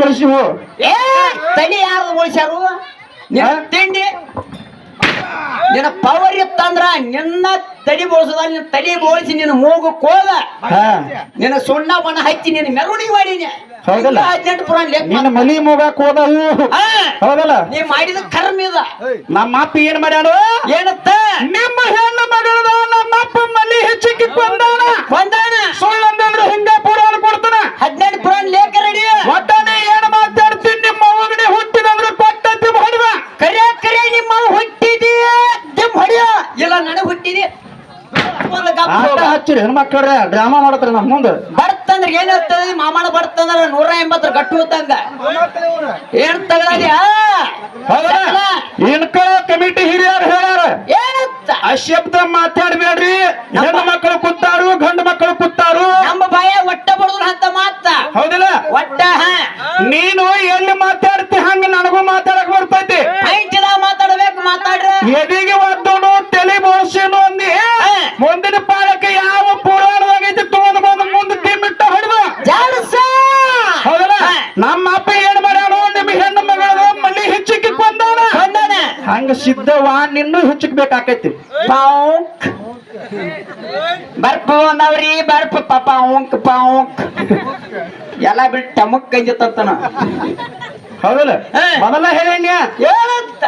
ಕಳಿಸಿವು. ಏ ತಲೆ ಯಾರು ಉಳಿಸ್ಯಾರು? ನಿನ್ನ? ತಿಂಡಿ? ನಿನ್ನ ಪವರ್ ಇತ್ತಂದ್ರ ನಿನ್ನ ತಡಿ ಬೋಳ್ಸದ ನಿನ್ನ ತಡಿ ಬೋಳಿಸಿ ನಿನ್ನ ಮೂಗು ಕೋದ. ನಿನ್ನ ಸುಣ್ಣ ಬಣ್ಣ ಹಚ್ಚಿ ನಿನ್ನ ಮೆರವಣಿಗೆ ಮಾಡೀನಿ. ಹೌದಲ್ಲ? ಹದಿನೆಂಟು ಪುರಾಣ ಲೆಕ್ಕ ನಿನ್ನ ಮನಿ ಮೂಗ ಹೋದವು ಹೌದಲ್ಲ? ನೀ ಮಾಡಿದ ಕರ್ಮ ಇದ. ನಮ್ಮ ಅಪ್ಪ ಏನ್ ಮಾಡ್ಯಾಳು ಏನತ್ತ ನಿಮ್ಮ ಹೆಣ್ಣು ಮಗಳದ ಆಟ. ಹಚ್ಚಿರಿ ಹೆಣ್ಮಕ್ಳ್ರೆ ಡ್ರಾಮಾ ಮಾಡತ್ರ ನಮ್ಮ ಮುಂದೆ. ಬರ್ತಂದ್ರ ಏನಾಗ್ತದೆ ಮಾಮನ ಬರ್ತಂದ್ರ ನೂರ ಎಂಬತ್ತರ ಗಟ್ಟು ಹೊತ್ತಂಗ ಏನ್ ಹೌದಾ? ಇನ್ಕಳ ಕಮಿಟಿ ಹಿರಿಯರು ಹೇಳ್ಯಾರ. ಏನತ್ತ ಅಶಬ್ದ ಮಾತಾಡ್ಬೇಡ್ರಿ. ಹೆಣ್ಣು ಮಕ್ಕಳು ಕೂತಾರು ಗಂಡು ಮಕ್ಕಳು ಕೂತಾರು ನಮ್ಮ ಭಯ ಒಟ್ಟ ಬಡದ್ರ ಅಂತ ಮಾತ. ಹೌದಿಲ್ಲ? ಒಟ್ಟ ಹಾ. ನೀನು ಎಲ್ಲಿ ಮಾತಾಡ್ತಿ ಹಂಗ ನನಗೂ ಮಾತಾಡಕ್ ಬರ್ತೈತಿ. ಮಾತಾಡ್ಬೇಕು ಮಾತಾಡ್ರ. ನಿಮ್ಮ ಹೆಣ್ಣು ಮಗಳ ಮಲ್ಲಿ ಹೆಚ್ಚಿಕ್ಕಿ ಕೊಂದಾನ ಹಂಗ ಸಿದ್ಧವಾ ನಿನ್ನೂ ಹೆಚ್ಚಿಕ್ಬೇಕಾಕೈತಿ. ಪಾಂಕ್. ಬರ್ಪ ಬಂದವ್ರಿ ಬರ್ಪ ಪಾಂಕ್ ಪಾಂಕ್. ಎಲ್ಲ ಬಿಟ್ಟು ಟಮಕ್ ಕಂಜತ್ತನ ಹೌದಲ್ಲ. ಮೊದಲ ಹೇಳಣ್ಯ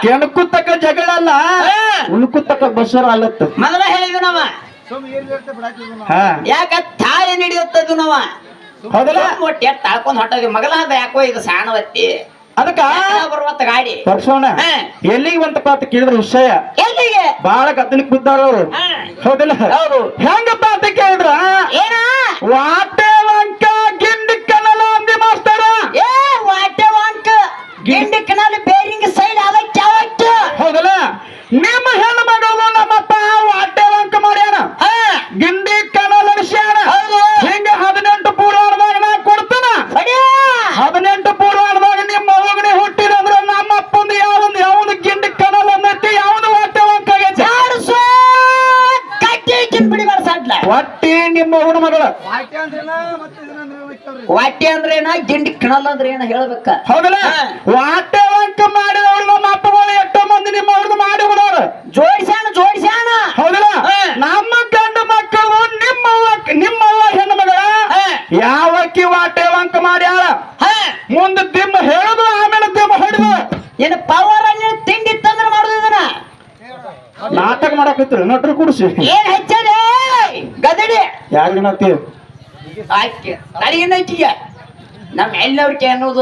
ಕೆಣಕುತ್ತಕ ಜಗಳ ಅಲ್ಲ ಹಾ. ಉಳ್ಕುತ್ತಕ ಬಸರ ಅಲ್ಲತ್ತ. ಮೊದಲ ಹೇಳಿದ್ವಿ ನಾವ. ಹಾ. ಯಾಕ ತಾಯಿ ನಡೆಯುತ್ತದು ನಾವ? ಹೌದಲ್ಲ? ಒಟ್ಟು ಎತ್ತ ಹಾಕೊಂಡು ಹೊಟ್ಟೋಗಿ ಮಗಲ ಅದ ಯಾಕೋ ಇದು ಸಾಣವತ್ತಿ ಅದಕ್ಕ? ಬರುವತ್ತ ಗಾಡಿ. ಬರ್ಸೋಣ. ಎಲ್ಲಿಗೆ ಬಂತಪ್ಪ ಅಂತ ಕೇಳಿದ್ರ ವಿಷಯ. ಎಲ್ಲಿಗೆ? ಬಾಳ ಗದ್ದಲಿಕ್ ಬಿದ್ದಾರ ಅವ್ರು. ಹೌದಲ್ಲ? ಹೌದು. ಹೆಂಗಪ್ಪ ಅಂತ ಕೇಳಿದ್ರ? ಏನ? ವಾಟೆ ವಂಕ ಗಿಂಡಿ ಕನಲ ಅಂದಿ ಮಾಸ್ತರ. ಏ ವಾಟೆ ವಾಂಕ. ಗಿಂಡಿ ಕನಾಲ ನಿಮ್ಮ ಮಗನ ಮಗಳ. ವಾಟ್ಯ ಅಂದ್ರೆ ಏನ ಗಿಂಡಿ ಕಣಲ್ಲ ಅಂದ್ರೆ ಏನ ಹೇಳ್ಬೇಕ. ಹೌದಲ್ಲ? ವಾಟ್ಯವಂಕ ವಾಟೆ ವಂಕ ಮಾಡಿದವ್ರು ನಮ್ಮ ಅಪ್ಪಗಳು ಎಷ್ಟೋ ಮಂದಿ ನಿಮ್ಮ ಅವ್ರದ್ದು ಮಾಡಿ ಬಿಡೋರು. ಜೋಡಿಸ್ಯಾನ ಜೋಡಿಸ್ಯಾನ. ಹೌದಲ್ಲ. ನಮ್ಮ ಗಂಡು ಮಕ್ಕಳು ನಿಮ್ಮ ನಿಮ್ಮವ್ವ ಹೆಣ್ಣು ಮಗಳ. ಯಾವಕ್ಕಿ ವಾಟೆ ವಂಕ ಮಾಡ್ಯಾಳ ಮುಂದೆ ದಿಮ್ಮ ಹೇಳುದು ಆಮೇಲೆ ದಿಮ್ಮ ಹೊಡೆದು. ಏನು ಪವರ್ ಅಲ್ಲಿ ತಿಂಡಿ ತಂದ್ರೆ ಮಾಡುದಿದನ ನಾಟಕ ಮಾಡಕತ್ರಿ ನಟ್ರು ಕೂಡಿಸಿ. ಏನ್ ಹೆಚ್ಚದೆ? ಗದಡಿ ಯಾರಿಗನತ್ತಿ ಆಯ್ಕೆ ನನಗೇನೈತಿಗೆ ನಮ್ಮ ಎಲ್ಲವ್ರಿಗೆ ಅನ್ನೋದು